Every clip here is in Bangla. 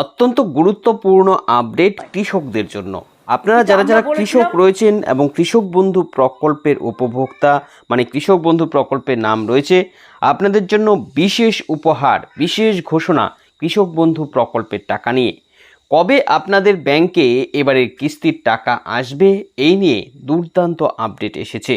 অত্যন্ত গুরুত্বপূর্ণ আপডেট কৃষকদের জন্য। আপনারা যারা যারা কৃষক রয়েছেন এবং কৃষক বন্ধু প্রকল্পের উপভোক্তা মানে কৃষক বন্ধু প্রকল্পের নাম রয়েছে আপনাদের জন্য বিশেষ উপহার বিশেষ ঘোষণা কৃষক বন্ধু প্রকল্পের টাকা নিয়ে। কবে আপনাদের ব্যাংকে এবারের কিস্তির টাকা আসবে এই নিয়ে দুর্দান্ত আপডেট এসেছে।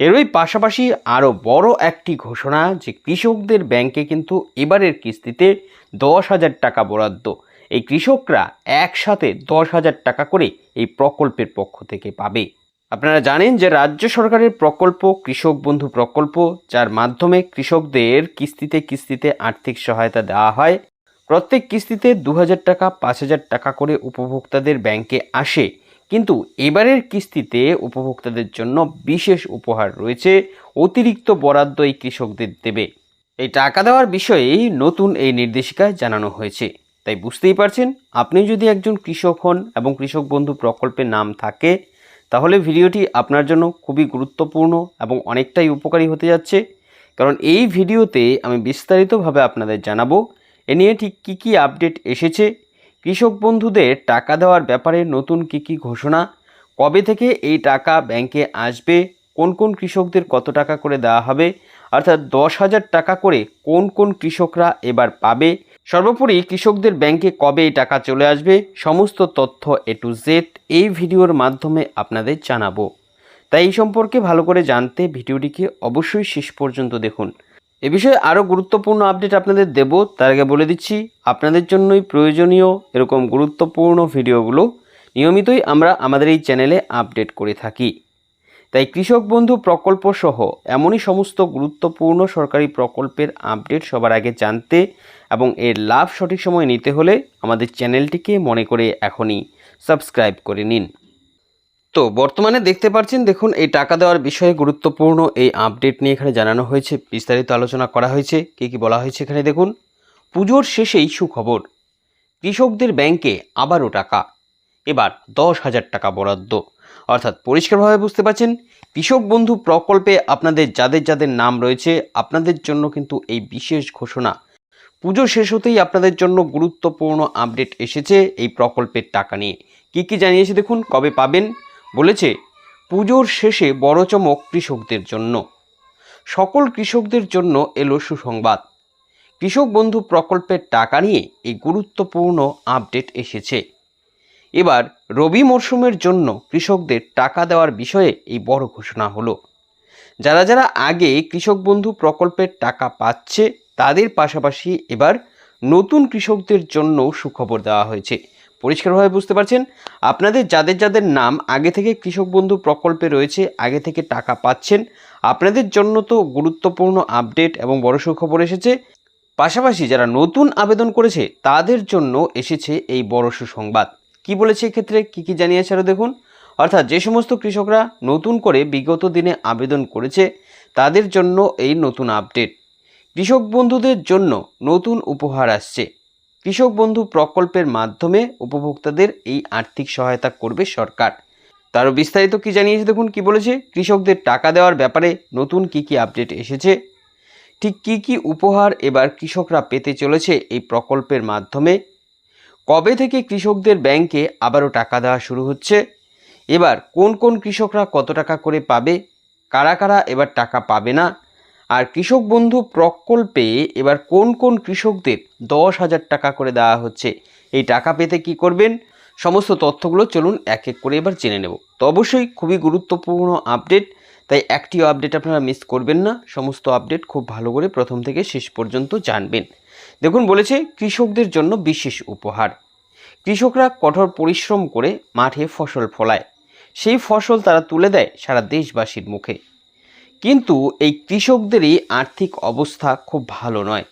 এরই পাশাপাশি আরও বড় একটি ঘোষণা যে কৃষকদের ব্যাংকে কিন্তু এবারের কিস্তিতে দশ হাজার টাকা বরাদ্দ। এই কৃষকরা একসাথে দশ হাজার টাকা করে এই প্রকল্পের পক্ষ থেকে পাবে। আপনারা জানেন যে রাজ্য সরকারের প্রকল্প, কৃষক বন্ধু প্রকল্প, যার মাধ্যমে কৃষকদের কিস্তিতে কিস্তিতে আর্থিক সহায়তা দেওয়া হয়। প্রত্যেক কিস্তিতে দু হাজার টাকা, পাঁচ হাজার টাকা করে উপভোক্তাদের ব্যাংকে আসে। কিন্তু এবারের কিস্তিতে উপভোক্তাদের জন্য বিশেষ উপহার রয়েছে, অতিরিক্ত বরাদ্দ এই কৃষকদের দেবে। এই টাকা দেওয়ার বিষয়েই নতুন এই নির্দেশিকায় জানানো হয়েছে। তাই বুঝতেই পারছেন, আপনি যদি একজন কৃষক হন এবং কৃষক বন্ধু প্রকল্পের নাম থাকে, তাহলে ভিডিওটি আপনার জন্য খুবই গুরুত্বপূর্ণ এবং অনেকটাই উপকারী হতে যাচ্ছে। কারণ এই ভিডিওতে আমি বিস্তারিতভাবে আপনাদের জানাব, এ নিয়ে ঠিক কী কী আপডেট এসেছে, কৃষক বন্ধুদের টাকা দেওয়ার ব্যাপারে নতুন কী কী ঘোষণা, কবে থেকে এই টাকা ব্যাংকে আসবে, কোন কোন কৃষকদের কত টাকা করে দেওয়া হবে, অর্থাৎ দশ হাজার টাকা করে কোন কোন কৃষকরা এবার পাবে সর্বোপরি কৃষকদের ব্যাংকে কবে এই টাকা চলে আসবে, সমস্ত তথ্য এ টু জেড এই ভিডিওর মাধ্যমে আপনাদের জানাব। তাই এই সম্পর্কে ভালো করে জানতে ভিডিওটিকে অবশ্যই শেষ পর্যন্ত দেখুন। এ বিষয়ে আরও গুরুত্বপূর্ণ আপডেট আপনাদের দেব, তার আগে বলে দিচ্ছি, আপনাদের জন্যই প্রয়োজনীয় এরকম গুরুত্বপূর্ণ ভিডিওগুলো নিয়মিতই আমরা আমাদের এই চ্যানেলে আপডেট করে থাকি। তাই কৃষক বন্ধু প্রকল্প সহ এমনই সমস্ত গুরুত্বপূর্ণ সরকারি প্রকল্পের আপডেট সবার আগে জানতে এবং এর লাভ সঠিক সময় নিতে হলে আমাদের চ্যানেলটিকে মনে করে এখনই সাবস্ক্রাইব করে নিন। তো বর্তমানে দেখতে পাচ্ছেন দেখুন, এই টাকা দেওয়ার বিষয়ে গুরুত্বপূর্ণ এই আপডেট নিয়ে এখানে জানানো হয়েছে, বিস্তারিত আলোচনা করা হয়েছে, কী কী বলা হয়েছে এখানে দেখুন। পুজোর শেষেই সুখবর, কৃষকদের ব্যাংকে আবারও টাকা, এবার দশ হাজার টাকা বরাদ্দ। অর্থাৎ পরিষ্কারভাবে বুঝতে পারছেন, কৃষক বন্ধু প্রকল্পে আপনাদের যাদের যাদের নাম রয়েছে, আপনাদের জন্য কিন্তু এই বিশেষ ঘোষণা। পুজো শেষ হতেই আপনাদের জন্য গুরুত্বপূর্ণ আপডেট এসেছে এই প্রকল্পের টাকা নিয়ে। কি কি জানিয়েছে দেখুন, কবে পাবেন? বলেছে, পুজোর শেষে বড় চমক কৃষকদের জন্য। সকল কৃষকদের জন্য এলো সুসংবাদ। কৃষক বন্ধু প্রকল্পের টাকা নিয়ে এই গুরুত্বপূর্ণ আপডেট এসেছে। এবার রবি মরশুমের জন্য কৃষকদের টাকা দেওয়ার বিষয়ে এই বড় ঘোষণা হলো। যারা যারা আগে কৃষক বন্ধু প্রকল্পের টাকা পাচ্ছে, তাদের পাশাপাশি এবার নতুন কৃষকদের জন্য সুখবর দেওয়া হয়েছে। পরিষ্কারভাবে বুঝতে পারছেন? আপনাদের যাদের যাদের নাম আগে থেকে কৃষক বন্ধু প্রকল্পে রয়েছে, আগে থেকে টাকা পাচ্ছেন, আপনাদের জন্য তো গুরুত্বপূর্ণ আপডেট এবং বড় সুখবর এসেছে। পাশাপাশি যারা নতুন আবেদন করেছে, তাদের জন্য এসেছে এই বড় সুসংবাদ। কি বলেছে এক্ষেত্রে কি কি জানিয়েছে আরও দেখুন। অর্থাৎ যে সমস্ত কৃষকরা নতুন করে বিগত দিনে আবেদন করেছে, তাদের জন্য এই নতুন আপডেট। কৃষক বন্ধুদের জন্য নতুন উপহার আসছে। কৃষক বন্ধু প্রকল্পের মাধ্যমে উপভোক্তাদের এই আর্থিক সহায়তা করবে সরকার। তারও বিস্তারিত কি জানিয়েছে দেখুন, কি বলেছে? কৃষকদের টাকা দেওয়ার ব্যাপারে নতুন কি কি আপডেট এসেছে? ঠিক কি কি উপহার এবার কৃষকরা পেতে চলেছে এই প্রকল্পের মাধ্যমে? কবে থেকে কৃষকদের ব্যাংকে আবারও টাকা দেওয়া শুরু হচ্ছে? এবার কোন কোন কৃষকরা কত টাকা করে পাবে? কারা কারা এবার টাকা পাবে না? আর কৃষক বন্ধু প্রকল্পে এবার কোন কোন কৃষকদের দশ হাজার টাকা করে দেওয়া হচ্ছে? এই টাকা পেতে কি করবেন? সমস্ত তথ্যগুলো চলুন এক এক করে এবার জেনে নেব। তো অবশ্যই খুবই গুরুত্বপূর্ণ আপডেট, তাই একটি আপডেট আপনারা মিস করবেন না। সমস্ত আপডেট খুব ভালো করে প্রথম থেকে শেষ পর্যন্ত জানবেন। দেখুন, বলেছে কৃষকদের জন্য বিশেষ উপহার। কৃষকরা কঠোর পরিশ্রম করে মাঠে ফসল ফলায়। সেই ফসল তারা তুলে দেয় সারা দেশবাসীর মুখে। কিন্তু এই কৃষকদেরই আর্থিক অবস্থা খুব ভালো নয়।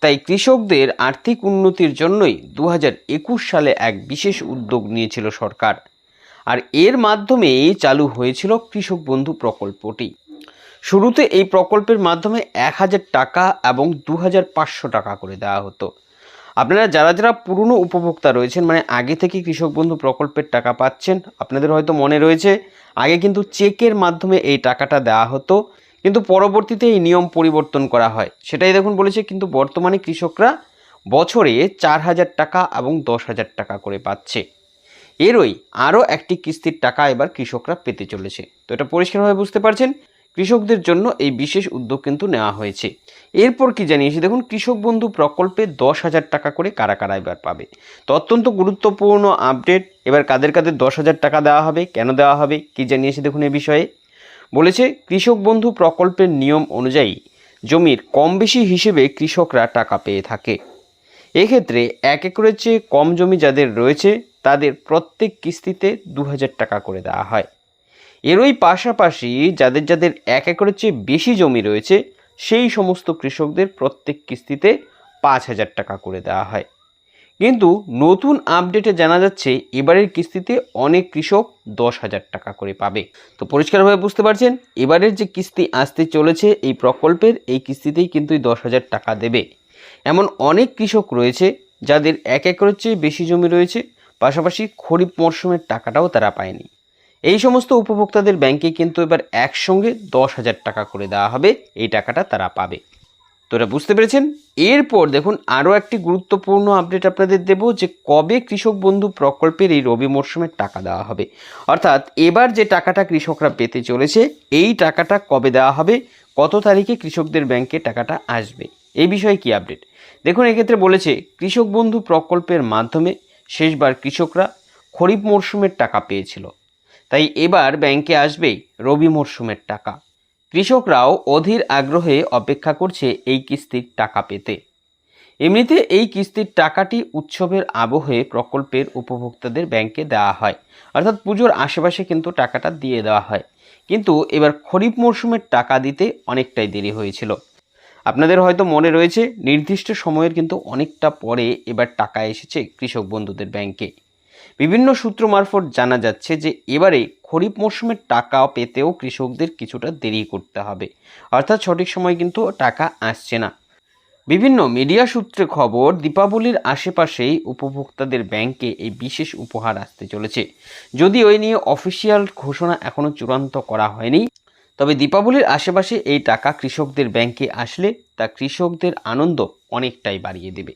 তাই কৃষকদের আর্থিক উন্নতির জন্যই দু হাজার একুশ সালে এক বিশেষ উদ্যোগ নিয়েছিল সরকার। আর এর মাধ্যমেই চালু হয়েছিল কৃষক বন্ধু প্রকল্পটি। শুরুতে এই প্রকল্পের মাধ্যমে এক হাজার টাকা এবং দু হাজার পাঁচশো টাকা করে দেওয়া হতো। আপনারা যারা যারা পুরনো উপভোক্তা রয়েছেন মানে আগে থেকে কৃষক বন্ধু প্রকল্পের টাকা পাচ্ছেন, আপনাদের হয়তো মনে রয়েছে, আগে কিন্তু চেকের মাধ্যমে এই টাকাটা দেওয়া হতো, কিন্তু পরবর্তীতে এই নিয়ম পরিবর্তন করা হয়। সেটাই দেখুন বলেছে, কিন্তু বর্তমানে কৃষকরা বছরে চার হাজার টাকা এবং দশ হাজার টাকা করে পাচ্ছে। এরই আরও একটি কিস্তির টাকা এবার কৃষকরা পেতে চলেছে। তো এটা পরিষ্কারভাবে বুঝতে পারছেন? কৃষকদের জন্য এই বিশেষ উদ্যোগ কিন্তু নেওয়া হয়েছে। এরপর কি জানিয়েছি? দেখুন, কৃষক বন্ধু প্রকল্পে দশ হাজার টাকা করে কারা কারা এবার পাবে। তো অত্যন্ত গুরুত্বপূর্ণ আপডেট। এবার কাদের কাদের দশ হাজার টাকা দেওয়া হবে, কেন দেওয়া হবে, কি জানিয়েছি দেখুন এ বিষয়ে? বলেছে, কৃষক বন্ধু প্রকল্পের নিয়ম অনুযায়ী জমির কম বেশি হিসেবে কৃষকরা টাকা পেয়ে থাকে। এক্ষেত্রে এক একরের চেয়ে কম জমি যাদের রয়েছে, তাদের প্রত্যেক কিস্তিতে দু হাজার টাকা করে দেওয়া হয়। এরই পাশাপাশি যাদের যাদের এক একরের চেয়ে বেশি জমি রয়েছে, সেই সমস্ত কৃষকদের প্রত্যেক কিস্তিতে পাঁচ হাজার টাকা করে দেওয়া হয়। কিন্তু নতুন আপডেটে জানা যাচ্ছে, এবারের কিস্তিতে অনেক কৃষক দশ হাজার টাকা করে পাবে। তো পরিষ্কারভাবে বুঝতে পারছেন, এবারের যে কিস্তি আসতে চলেছে, এই প্রকল্পের এই কিস্তিতেই কিন্তু দশ হাজার টাকা দেবে। এমন অনেক কৃষক রয়েছে, যাদের এক একরের চেয়ে বেশি জমি রয়েছে, পাশাপাশি খরিফ মরশুমের টাকাটাও তারা পায়নি। এই সমস্ত উপভোক্তাদের ব্যাংকে কিন্তু এবার একসঙ্গে দশ হাজার টাকা করে দেওয়া হবে। এই টাকাটা তারা পাবে। তো এটা বুঝতে পেরেছেন? এরপর দেখুন আরও একটি গুরুত্বপূর্ণ আপডেট আপনাদের দেব যে কবে কৃষক বন্ধু প্রকল্পের এই রবি মরশুমের টাকা দেওয়া হবে। অর্থাৎ এবার যে টাকাটা কৃষকরা পেতে চলেছে, এই টাকাটা কবে দেওয়া হবে, কত তারিখে কৃষকদের ব্যাংকে টাকাটা আসবে, এই বিষয়ে কি আপডেট? দেখুন, এক্ষেত্রে বলেছে, কৃষক বন্ধু প্রকল্পের মাধ্যমে শেষবার কৃষকরা খরিফ মরশুমের টাকা পেয়েছিল। তাই এবার ব্যাংকে আসবে রবি মরশুমের টাকা। কৃষকরাও অধীর আগ্রহে অপেক্ষা করছে এই কিস্তির টাকা পেতে। এমনিতে এই কিস্তির টাকাটি উৎসবের আবহে প্রকল্পের উপভোক্তাদের ব্যাংকে দেওয়া হয়। অর্থাৎ পুজোর আশেপাশে কিন্তু টাকাটা দিয়ে দেওয়া হয়। কিন্তু এবার খরিফ মরশুমের টাকা দিতে অনেকটাই দেরি হয়েছিল। আপনাদের হয়তো মনে রয়েছে, নির্দিষ্ট সময়ের কিন্তু অনেকটা পরে এবার টাকা এসেছে কৃষক বন্ধুদের ব্যাংকে। বিভিন্ন সূত্র মারফত জানা যাচ্ছে যে এবারে খরিফ মরশুমের টাকা পেতেও কৃষকদের কিছুটা দেরি করতে হবে। অর্থাৎ সঠিক সময় কিন্তু টাকা আসছে না। বিভিন্ন মিডিয়া সূত্রে খবর, দীপাবলির আশেপাশেই উপভোক্তাদের ব্যাংকে এই বিশেষ উপহার আসতে চলেছে। যদি ওই নিয়ে অফিসিয়াল ঘোষণা এখনও চূড়ান্ত করা হয়নি, তবে দীপাবলির আশেপাশে এই টাকা কৃষকদের ব্যাংকে আসলে তা কৃষকদের আনন্দ অনেকটাই বাড়িয়ে দেবে।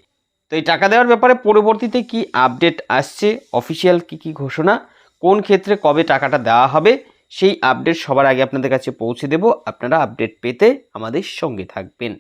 এই টাকা দেওয়ার ব্যাপারে পরবর্তীতে কি আপডেট আসছে? অফিসিয়াল কি কি ঘোষণা? কোন ক্ষেত্রে কবে টাকাটা দেওয়া হবে? সেই আপডেট সবার আগে আপনাদের কাছে পৌঁছে দেব। আপনারা আপডেট পেতে আমাদের সঙ্গে থাকবেন।